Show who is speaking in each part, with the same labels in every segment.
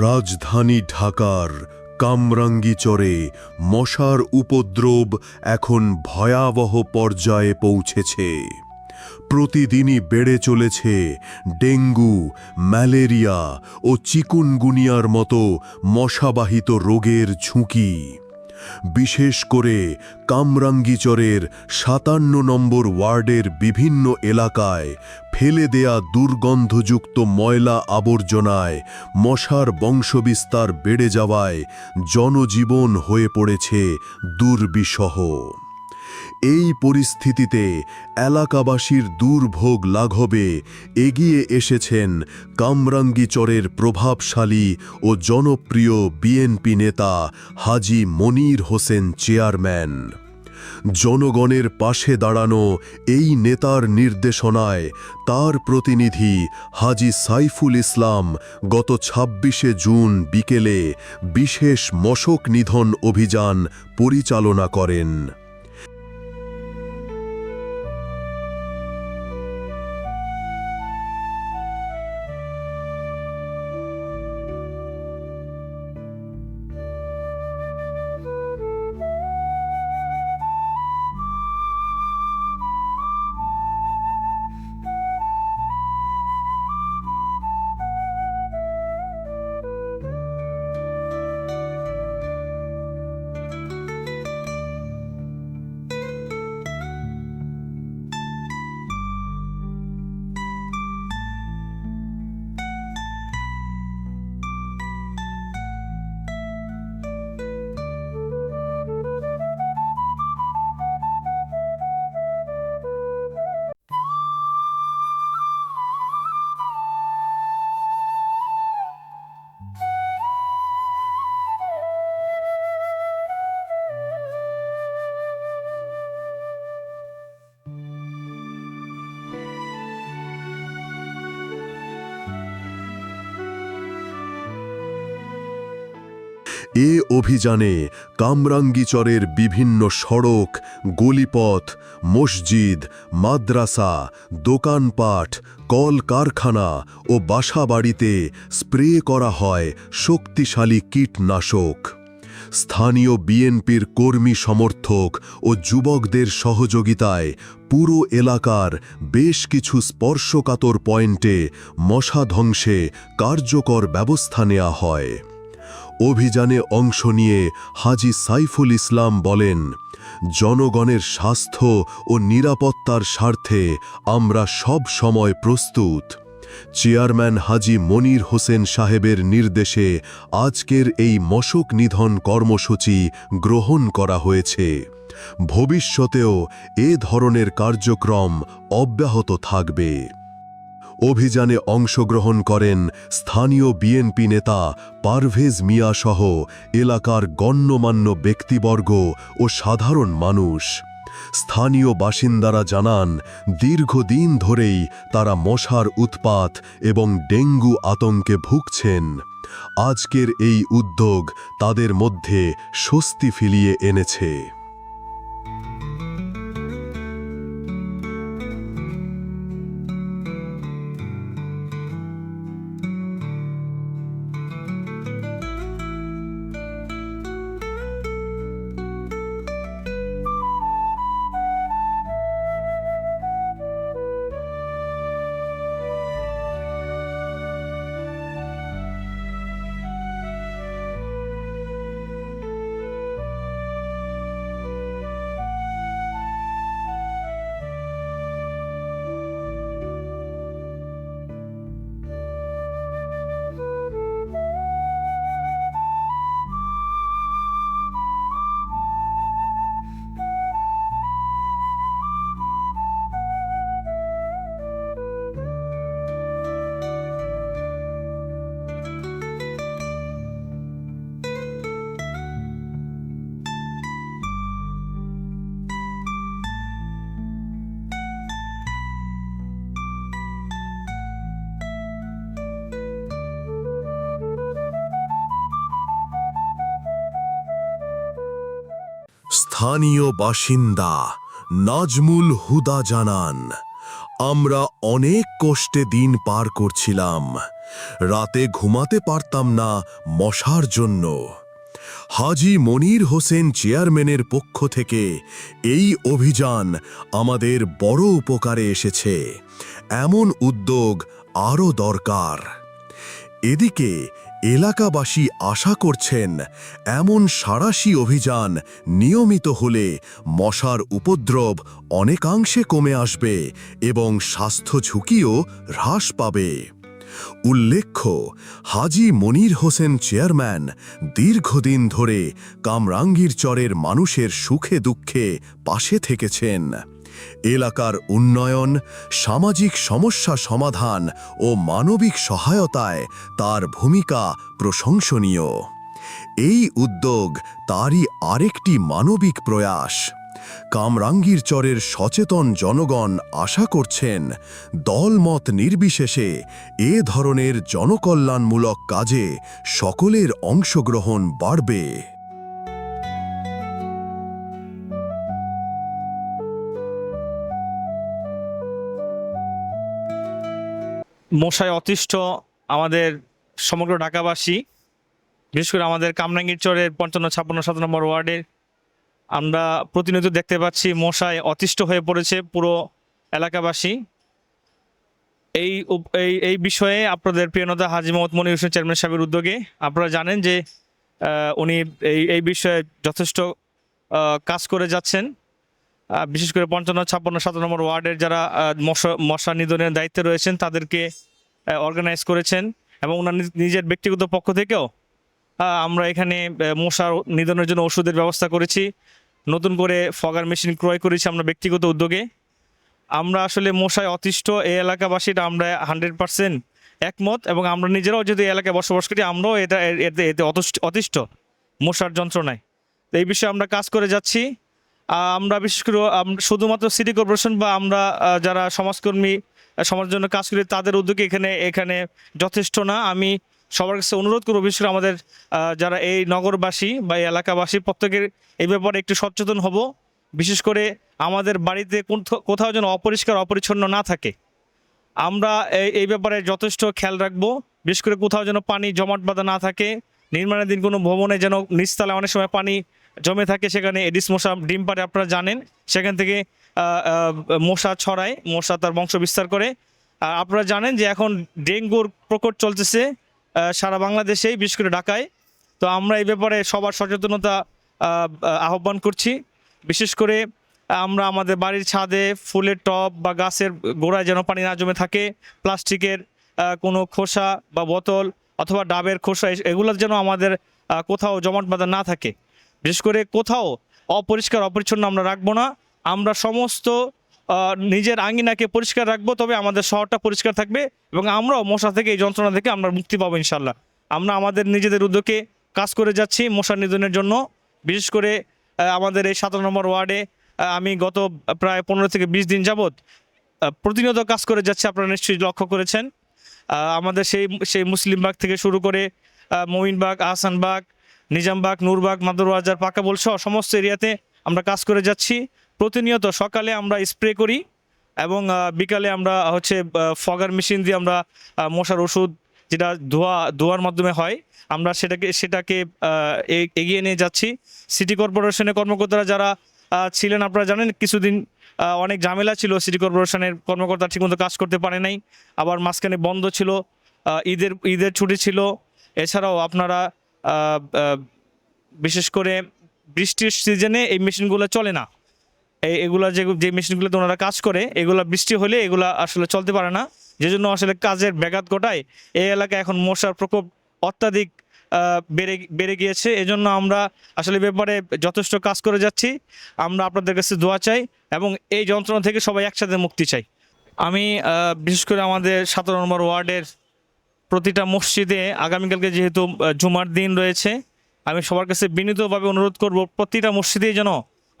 Speaker 1: রাজধানী ঢাকার কামরাঙ্গীচরে মশার উপদ্রব এখন ভয়াবহ পর্যায়ে পৌঁছেছে। প্রতিদিনই বেড়ে চলেছে ডেঙ্গু, ম্যালেরিয়া ও চিকুনগুনিয়ার মতো মশাবাহিত রোগের ঝুঁকি। বিশেষ করে কামরাঙ্গিচরের সাতান্ন নম্বর ওয়ার্ডের বিভিন্ন এলাকায় ফেলে দেয়া দুর্গন্ধযুক্ত ময়লা আবর্জনায় মশার বংশবিস্তার বেড়ে যাওয়ায় জনজীবন হয়ে পড়েছে দুর্বিষহ। এই পরিস্থিতিতে এলাকাবাসীর দুর্ভোগ লাঘবে এগিয়ে এসেছেন কামরাঙ্গীচরের প্রভাবশালী ও জনপ্রিয় বিএনপি নেতা হাজি মনির হোসেন চেয়ারম্যান। জনগণের পাশে দাঁড়ানো এই নেতার নির্দেশনায় তার প্রতিনিধি হাজি সাইফুল ইসলাম গত ছাব্বিশে জুন বিকেলে বিশেষ মশক নিধন অভিযান পরিচালনা করেন। এ অভিযানে কামরাঙ্গিচরের বিভিন্ন সড়ক, গলিপথ, মসজিদ, মাদ্রাসা, দোকানপাট কল কারখানা ও বাসাবাড়িতে স্প্রে করা হয় শক্তিশালী কীটনাশক। স্থানীয় বিএনপির কর্মী সমর্থক ও যুবকদের সহযোগিতায় পুরো এলাকার বেশ কিছু স্পর্শকাতর পয়েন্টে মশা ধ্বংসে কার্যকর ব্যবস্থা নেওয়া হয়। অভিযানে অংশ নিয়ে হাজি সাইফুল ইসলাম বলেন, জনগণের স্বাস্থ্য ও নিরাপত্তার স্বার্থে আমরা সব সময় প্রস্তুত। চেয়ারম্যান হাজি মনির হোসেন সাহেবের নির্দেশে আজকের এই মশক নিধন কর্মসূচি গ্রহণ করা হয়েছে। ভবিষ্যতেও এ ধরনের কার্যক্রম অব্যাহত থাকবে। অভিযানে অংশগ্রহণ করেন স্থানীয় বিএনপি নেতা পারভেজ মিয়া সহ এলাকার গণ্যমান্য ব্যক্তিবর্গ ও সাধারণ মানুষ। স্থানীয় বাসিন্দারা জানান, দীর্ঘদিন ধরেই তারা মশার উৎপাত এবং ডেঙ্গু আতঙ্কে ভুগছেন। আজকের এই উদ্যোগ তাদের মধ্যে স্বস্তি ফিরিয়ে এনেছে। স্থানীয় বাসিন্দা নাজমুল হুদা জানান, আমরা অনেক কষ্টে দিন পার করছিলাম। রাতে ঘুমাতে পারতাম না মশার জন্য। হাজি মনির হোসেন চেয়ারম্যানের পক্ষ থেকে এই অভিযান আমাদের বড় উপকারে এসেছে। এমন উদ্যোগ আরও দরকার। এদিকে এলাকাবাসী আশা করছেন এমন সাঁড়াশি অভিযান নিয়মিত হলে মশার উপদ্রব অনেকাংশে কমে আসবে এবং স্বাস্থ্য ঝুঁকিও হ্রাস পাবে। উল্লেখ্য, হাজি মনির হোসেন চেয়ারম্যান দীর্ঘদিন ধরে কামরাঙ্গীর চরের মানুষের সুখে দুঃখে পাশে থেকেছেন। এলাকার উন্নয়ন, সামাজিক সমস্যা সমাধান ও মানবিক সহায়তায় তার ভূমিকা প্রশংসনীয়। এই উদ্যোগ তারই আরেকটি মানবিক প্রয়াস। কামরাঙ্গীর চরের সচেতন জনগণ আশা করছেন, দলমত নির্বিশেষে এ ধরনের জনকল্যাণমূলক কাজে সকলের অংশগ্রহণ বাড়বে।
Speaker 2: মশায় অতিষ্ঠ আমাদের সমগ্র ঢাকাবাসী, বিশেষ করে আমাদের কামরাঙ্গীর চরের পঞ্চান্ন, ছাপ্পান্ন সাত নম্বর ওয়ার্ডের আমরা প্রতিনিয়ত দেখতে পাচ্ছি মশায় অতিষ্ঠ হয়ে পড়েছে পুরো এলাকাবাসী। এই এই এই বিষয়ে আপনাদের প্রিয়নতা হাজি মোহাম্মদ মনির হোসেন চেয়ারম্যান সাহেবের উদ্যোগে আপনারা জানেন যে উনি এই এই বিষয়ে যথেষ্ট কাজ করে যাচ্ছেন। বিশেষ করে পঞ্চান্ন, ছাপ্পান্ন সাত নম্বর ওয়ার্ডের যারা মশা মশা নিধনের দায়িত্বে রয়েছেন তাদেরকে অর্গানাইজ করেছেন এবং ওনার নিজের ব্যক্তিগত পক্ষ থেকেও আমরা এখানে আহ, মশা নিধনের জন্য ওষুধের ব্যবস্থা করেছি। নতুন করে ফগার মেশিন ক্রয় করেছি আমরা ব্যক্তিগত উদ্যোগে। আমরা আসলে মশায় অতিষ্ঠ এই এলাকাবাসীরা আমরা হান্ড্রেড পার্সেন্ট একমত এবং আমরা নিজেরাও যদি এলাকায় বসবাস করি আমরাও এটা এতে এতে অতিষ্ঠ- মশার যন্ত্রণায়। তো এই বিষয়ে আমরা কাজ করে যাচ্ছি। আমরা বিশেষ করে শুধুমাত্র সিটি কর্পোরেশন বা আমরা যারা সমাজকর্মী সমাজের জন্য কাজ করি, তাদের উদ্যোগে এখানে এখানে যথেষ্ট না। আমি সবার কাছে অনুরোধ করব, বিশেষ করে আমাদের যারা এই নগরবাসী বা এই এলাকাবাসী, প্রত্যেকের এই ব্যাপারে একটু সচেতন হব। বিশেষ করে আমাদের বাড়িতে কোন- কোথাও যেন অপরিষ্কার, অপরিচ্ছন্ন না থাকে। আমরা এই ব্যাপারে যথেষ্ট খেয়াল রাখব। বিশেষ করে কোথাও যেন পানি জমাট বাঁধা না থাকে, নির্মাণাধীন কোনো ভবনে যেন নিচতলায় অনেক সময় পানি জমে থাকে সেখানে এডিস মশা ডিম পারে আপনারা জানেন। সেখান থেকে মশা ছড়ায় মশা তার বংশ বিস্তার করে। আর আপনারা জানেন যে এখন ডেঙ্গুর প্রকট চলতেছে সারা বাংলাদেশেই বিশেষ করে ঢাকায়। তো আমরা এই ব্যাপারে সবার সচেতনতা আহ, আহ, আহ্বান করছি। বিশেষ করে আমরা আমাদের বাড়ির ছাদে ফুলের টব বা গাছের গোড়ায় যেন পানি না জমে থাকে প্লাস্টিকের কোনো খোসা বা বোতল অথবা ডাবের খোসা এগুলো যেন আমাদের কোথাও জমাট বাঁধা না থাকে। বিশেষ করে কোথাও অপরিষ্কার অপরিচ্ছন্ন আমরা রাখব না। আমরা সমস্ত নিজের আঙ্গিনাকে পরিষ্কার রাখব তবে আমাদের শহরটা পরিষ্কার থাকবে এবং আমরাও মশা থেকে এই যন্ত্রণা থেকে আমরা মুক্তি পাবো ইনশাল্লাহ আমরা আমাদের নিজেদের উদ্যোগে কাজ করে যাচ্ছি মশা নিধনের জন্য। বিশেষ করে আমাদের এই সতেরো নম্বর ওয়ার্ডে আমি গত প্রায় পনেরো থেকে বিশ দিন যাবৎ প্রতিনিয়ত কাজ করে যাচ্ছে আপনারা নিশ্চয়ই লক্ষ্য করেছেন। আমাদের সেই সেই মুসলিমবাগ থেকে শুরু করে আহ, মঈনবাগ আহসানবাগ নিজামবাগ, নূরবাগ, মাদুরবাজার, পাকাবল সহ সমস্ত এরিয়াতে আমরা কাজ করে যাচ্ছি। প্রতিনিয়ত সকালে আমরা স্প্রে করি এবং বিকালে আমরা হচ্ছে ফগার মেশিন দিয়ে আমরা মশার ওষুধ যেটা ধোয়া, ধোয়ার মাধ্যমে হয়, আমরা সেটাকে সেটাকে এগিয়ে নিয়ে যাচ্ছি। সিটি কর্পোরেশনের কর্মকর্তারা যারা ছিলেন আপনারা জানেন, কিছুদিন অনেক ঝামেলা ছিল। সিটি কর্পোরেশনের কর্মকর্তা ঠিকমতো কাজ করতে পারে নাই। আবার মাঝখানে বন্ধ ছিল। ঈদের ঈদের ছুটি ছিল। এছাড়াও আপনারা বিশেষ করে বৃষ্টির সিজনে এই মেশিনগুলো চলে না। এই এগুলা যে যে মেশিনগুলোতে ওনারা কাজ করে, এগুলা বৃষ্টি হলে এগুলা আসলে চলতে পারে না। যে জন্য আসলে কাজের ব্যাঘাত ঘটায় এই এলাকায় এখন মশার প্রকোপ অত্যাধিক বেড়ে বেড়ে গিয়েছে। এজন্য আমরা আসলে ব্যাপারে যথেষ্ট কাজ করে যাচ্ছি। আমরা আপনাদের কাছে দোয়া চাই এবং এই যন্ত্রণা থেকে সবাই একসাথে মুক্তি চাই। আমি বিশেষ করে আমাদের সতেরো নম্বর ওয়ার্ডের প্রতিটা মসজিদে আগামীকালকে যেহেতু জুমার দিন রয়েছে, আমি সবার কাছে বিনীতভাবে অনুরোধ করব প্রতিটা মসজিদেই যেন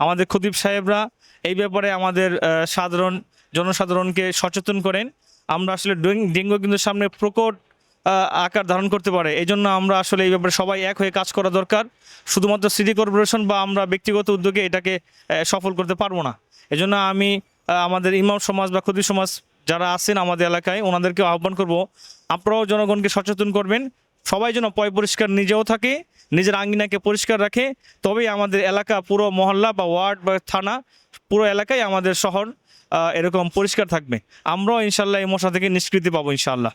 Speaker 2: আমাদের খতিব সাহেবরা এই ব্যাপারে আমাদের সাধারণ জনসাধারণকে সচেতন করেন। আমরা আসলে ডেঙ্গু কিন্তু সামনে প্রকট আকার ধারণ করতে পারে। এই জন্য আমরা আসলে এই ব্যাপারে সবাই এক হয়ে কাজ করা দরকার। শুধুমাত্র সিটি কর্পোরেশন বা আমরা ব্যক্তিগত উদ্যোগে এটাকে সফল করতে পারব না। এজন্য আমি আমাদের ইমাম সমাজ বা ক্ষতি সমাজ যারা আছেন আমাদের এলাকায় ওনাদেরকে আহ্বান করব, আপনারাও জনগণকে সচেতন করবেন। সবাই যেন পয় পরিষ্কার নিজেও থাকে, নিজের আঙ্গিনাকে পরিষ্কার রাখে। তবেই আমাদের এলাকা পুরো মহল্লা বা ওয়ার্ড বা থানা, পুরো এলাকায় আমাদের শহর এরকম পরিষ্কার থাকবে। আমরাও ইনশাল্লাহ এই মশা থেকে নিষ্কৃতি পাবো ইনশাল্লাহ।